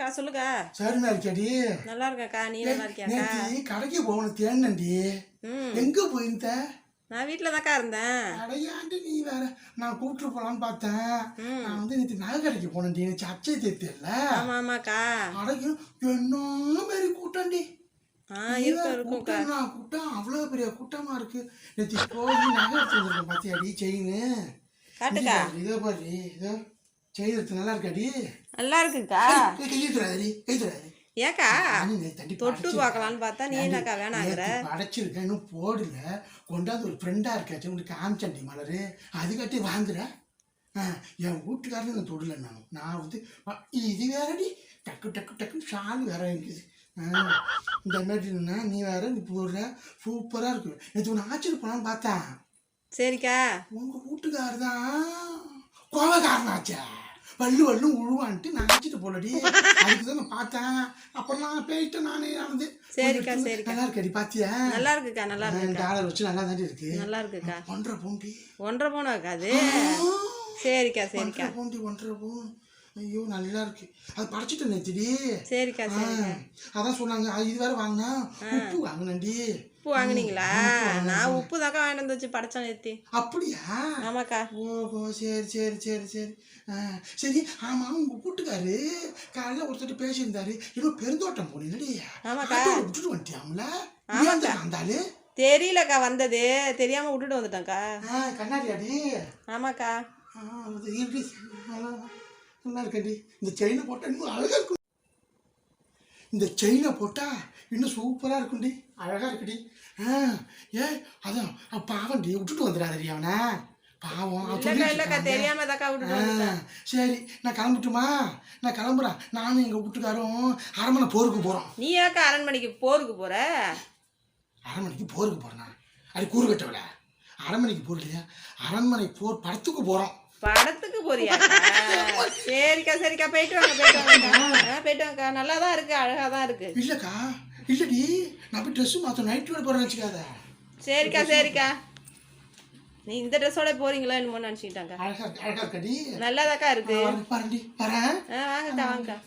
ஏக்கா சொல்லுக்கா சரிண்ணா இருக்கியாடி? நல்லா இருக்கேக்கா. நீ நல்லா இருக்கியாக்கா? நேற்று கடைக்கு போகணும் ம். எங்க போயிருந்த? நான் வீட்டில் தான்க்கா இருந்தேன். கடையாண்டு நீ வேற. நான் கூப்பிட்டு போலான்னு பார்த்தேன். நான் வந்து நேற்று நகை கடைக்கு போனேன்டி. நேற்று அச்சை தேர்த்தியல்ல ஆமாம் ஆமாக்கா அடைக்கும் என்ன மாரி கூட்டம்டி? கூட்டம்னா கூட்டம் அவ்வளோ பெரிய கூட்டமா இருக்கு. நேற்று போய் நகை எடுத்து வந்திருக்கேன் பாத்தியாடி செயின். காட்டுக்கா. இதோ பாரு இதோ எடுத்து நல்லா இருக்காடி நல்லா இருக்குக்கா கையெழுத்துறாடி கையெழுத்துறாடி ஏக்கா நானும் நேத்து தண்டி தொட்டு. பார்க்கலான்னு பார்த்தா நீ என்னக்கா வேணாங்கிற? இன்னும் போடல. கொண்டாந்து ஒரு ஃப்ரெண்டா இருக்காச்சு உனக்கு காமிச்சண்டி மலரு. அது கட்டி வாங்குற. ஆ, என் வீட்டுக்காரன் நான் தொடல நான். நான் வந்து இது வேறடி. டக்கு டக்கு டக்குன்னு ஷால் வேற இருக்குது இந்த மாதிரி நீ வேற நீ போடுற. சூப்பரா இருக்கு. நேற்று உன்னை ஆச்சரியம் போனான்னு பார்த்தேன். சரிக்கா. உங்க வீட்டுக்காரர் தான் கோவக்காரனாச்சே. வள்ளு வள்ளு உழுவான்ட்டு நான் அழைச்சிட்டு போலடி. அதுக்கு தான் நான் பார்த்தேன். அப்புறம் நான் போயிட்டு நானே வந்து சரிக்கா, சரிக்கா. நல்லா இருக்கடி பாத்தியா? நல்லா இருக்குக்கா நல்லா இருக்குக்கா டாலர் வச்சு நல்லா தாண்டி இருக்கு. நல்லா இருக்குக்கா ஒன்றரை பவுண்டி. ஒன்றரை பவுன் அது? சரிக்கா சரிக்கா. பவுண்டி ஒன்றரை பவுன் ஐயோ நல்லா இருக்கு. அது படைச்சிட்டு நேற்றுடி சரிக்கா அதான் சொன்னாங்க. இது வேற வாங்கினா உப்பு வாங்கினேன்டி. உப்பு வாங்குனீங்களா? நான் உப்பு தாக்கா வாங்கிட்டு வச்சு படைச்சேன் நேத்தி. அப்படியா? ஆமாக்கா. ஓஹோ சரி சரி சரி சரி. சரி ஆமாம் உங்கள் கூட்டுக்காரு காலையில் ஒருத்தர் பேசியிருந்தாரு. இன்னும் பெருந்தோட்டம் போனீங்கடி ஆமாக்கா. விட்டுட்டு வந்துட்டியாம்ல? அந்த ஆளு? தெரியலக்கா வந்தது. தெரியாம விட்டுட்டு வந்துட்டேன்க்கா. கண்ணாடி ஆமாக்கா. நல்லா இருக்கடி இந்த செயினை போட்டால் இன்னும் அழகாக இருக்கும். இந்த செயினை போட்டால் இன்னும் சூப்பராக இருக்கும்டி. அழகாக இருக்குடி. ஆ ஏ அதான் பாவம்டி விட்டுட்டு வந்துடாதடி அவனை. பாவம். தெரியாம சரி நான் கிளம்பட்டுமா? நான் கிளம்புறேன். நானும் எங்கள் வீட்டுக்காரும் அரண்மனை போருக்கு போகிறோம் நீ ஏக்கா அரண்மனைக்கு போருக்கு போற? அரண்மனைக்கு போருக்கு போகிறேண்ணா அது கூறு கட்டவில்ல அரண்மனைக்கு போர் இல்லையா? அரண்மனை போர் படத்துக்கு போகிறோம் படத்துக்கு போறியா? சரிக்கா சரிக்கா போயிட்டு வாங்க போயிட்டு வாங்க போயிட்டு வாங்கக்கா. நல்லா தான் இருக்கு அழகா தான் இருக்கு. இல்லைக்கா இல்லடி. நான் போய் ட்ரெஸ்ஸு மாற்ற நைட் வேர் போகிறேன்னு வச்சுக்காத சரிக்கா சரிக்கா. நீ இந்த ட்ரெஸ்ஸோட போறீங்களா என்னமோ நினச்சிக்கிட்டாங்க அழகா அழகா இருக்கடி நல்லாதாக்கா இருக்கு. பாருடி. வரேன். வாங்கக்கா வாங்கக்கா.